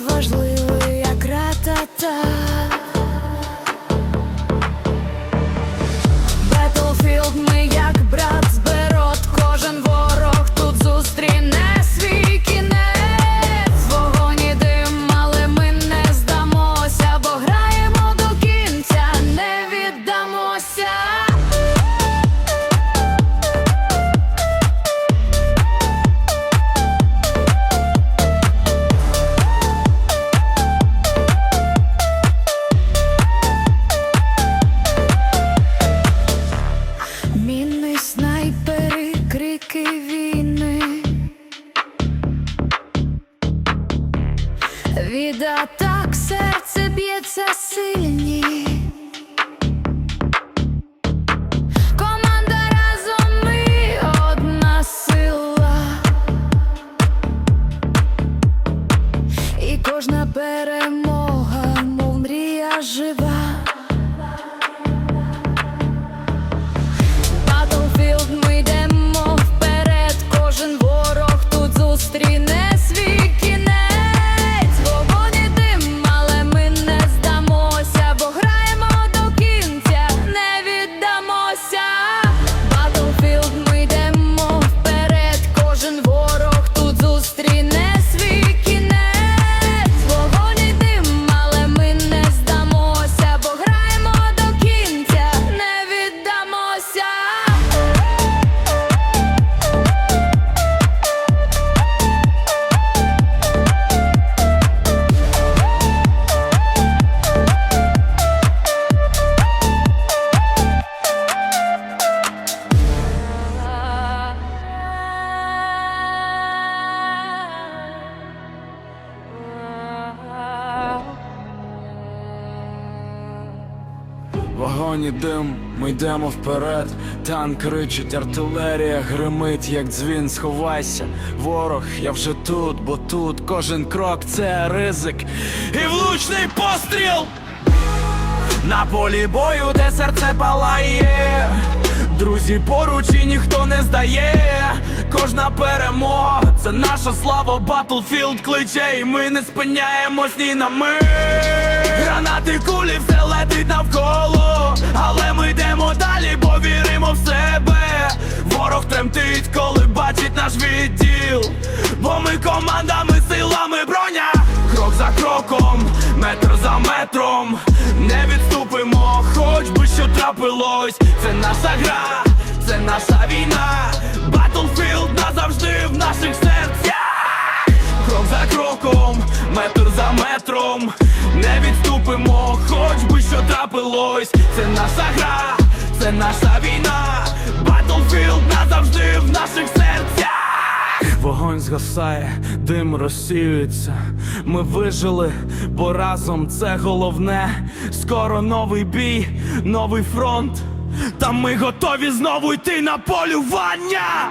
важливо. I see. ceiling. зустріне Вогонь дим, ми йдемо вперед. Танк кричить, артилерія гримить, як дзвін, сховайся. Ворог, я вже тут, бо тут кожен крок це ризик. І влучний постріл! На полі бою, де серце палає. Друзі поруч і ніхто не здає. Кожна перемога, це наша слава, Battlefield кличе, і ми не спиняємось ні на мить. Гранати кулі, все летить навколо, але ми йдемо далі, бо віримо в себе. Ворог тремтить, коли бачить наш відділ. Бо ми командами, силами броня. Крок за кроком, метр за метром. Не відступимо, хоч би що трапилось. Це наша гра, це наша війна. Battlefield назавжди в наших серцях. За. Не відступимо, хоч би що трапилось. Це наша гра, це наша війна. Battlefield назавжди в наших серцях. Вогонь згасає, дим розсіюється. Ми вижили, бо разом це головне. Скоро новий бій, новий фронт. Та ми готові знову йти на полювання.